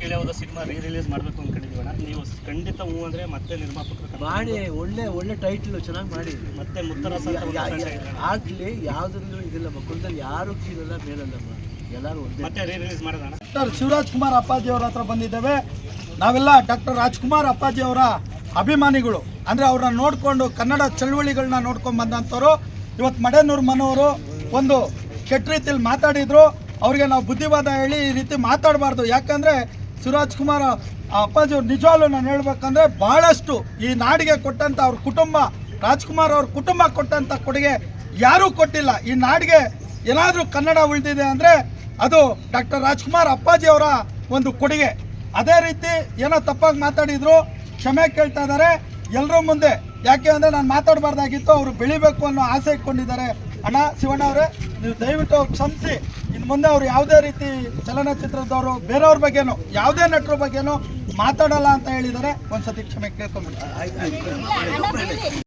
ಕೇಳಿ ಯಾವುದೋ ಸಿನಿಮಾ ರೀ ರಿಲೀಸ್ ಮಾಡಬೇಕು ಅನ್ಕೊಂಡಿದ್ದೀವಣ ನೀವು ಖಂಡಿತ ಹೂ ಅಂದರೆ ಮತ್ತೆ ನಿರ್ಮಾಪಕರು ಮಾಡಿ ಒಳ್ಳೆ ಒಳ್ಳೆ ಟೈಟ್ಲು ಚೆನ್ನಾಗಿ ಮಾಡಿ. ಮತ್ತೆ ಮುತ್ತರಸ ಆಗಲಿ ಯಾವುದ್ರಲ್ಲೂ ಇದಿಲ್ಲ ಮಕ್ಕಳದಲ್ಲಿ ಯಾರು ಕೀಳಲ್ಲ ಮೇಲಲ್ಲಮ್ಮ ಎಲ್ಲರೂ ಒಂದೇ. ಮತ್ತೆ ರೀ ರಿಲೀಸ್ ಮಾಡೋದಣ್ಣ ಡಾಕ್ಟರ್ ಶಿವರಾಜ್ ಕುಮಾರ್ ಅಪ್ಪಾಜಿ ಅವ್ರ ಹತ್ರ ಬಂದಿದ್ದೇವೆ. ನಾವೆಲ್ಲ ಡಾಕ್ಟರ್ ರಾಜ್ಕುಮಾರ್ ಅಪ್ಪಾಜಿ ಅವರ ಅಭಿಮಾನಿಗಳು. ಅಂದರೆ ಅವ್ರನ್ನ ನೋಡಿಕೊಂಡು ಕನ್ನಡ ಚಳುವಳಿಗಳನ್ನ ನೋಡ್ಕೊಂಡು ಬಂದಂಥವ್ರು. ಇವತ್ತು ಮಡೇನೂರು ಮನೋರು ಒಂದು ಕೆಟ್ಟ ರೀತಿಯಲ್ಲಿ ಮಾತಾಡಿದ್ರು. ಅವ್ರಿಗೆ ನಾವು ಬುದ್ಧಿವಾದ ಹೇಳಿ ಈ ರೀತಿ ಮಾತಾಡಬಾರ್ದು. ಯಾಕಂದರೆ ಶಿವರಾಜ್ ಕುಮಾರ್ ಅಪ್ಪಾಜಿ ಅವ್ರು ನಿಜವಾಗ್ಲೂ ನಾನು ಹೇಳ್ಬೇಕಂದ್ರೆ ಭಾಳಷ್ಟು ಈ ನಾಡಿಗೆ ಕೊಟ್ಟಂಥ ಅವ್ರ ಕುಟುಂಬ, ರಾಜ್ಕುಮಾರ್ ಅವ್ರ ಕುಟುಂಬ ಕೊಟ್ಟಂಥ ಕೊಡುಗೆ ಯಾರೂ ಕೊಟ್ಟಿಲ್ಲ. ಈ ನಾಡಿಗೆ ಏನಾದರೂ ಕನ್ನಡ ಉಳಿದಿದೆ ಅಂದರೆ ಅದು ಡಾಕ್ಟರ್ ರಾಜ್ಕುಮಾರ್ ಅಪ್ಪಾಜಿ ಅವರ ಒಂದು ಕೊಡುಗೆ. ಅದೇ ರೀತಿ ಏನೋ ತಪ್ಪಾಗಿ ಮಾತಾಡಿದ್ರು, ಕ್ಷಮೆ ಕೇಳ್ತಾ ಇದ್ದಾರೆ. ಎಲ್ಲರ ಮುಂದೆ ಯಾಕೆ ಅಂದರೆ ನಾನು ಮಾತಾಡಬಾರ್ದಾಗಿತ್ತು, ಅವರು ಬೆಳಿಬೇಕು ಅನ್ನೋ ಆಸೆ ಇಟ್ಕೊಂಡಿದ್ದಾರೆ. ಅಣ್ಣ ಶಿವಣ್ಣ ಅವರೇ, ನೀವು ದಯವಿಟ್ಟು ಕ್ಷಮಿಸಿ. ಮುಂದೆ ಅವರು ಯಾವುದೇ ರೀತಿ ಚಲನಚಿತ್ರದವರು ಬೇರೆಯವ್ರ ಬಗ್ಗೆನೋ, ಯಾವುದೇ ನಟರ ಬಗ್ಗೆನೋ ಮಾತಾಡಲ್ಲ ಅಂತ ಹೇಳಿದರೆ ಒಂದ್ಸತಿ ಕ್ಷಮೆ ಕೇಳ್ಕೊಂಡ್ಬಿಡ್ತಾರೆ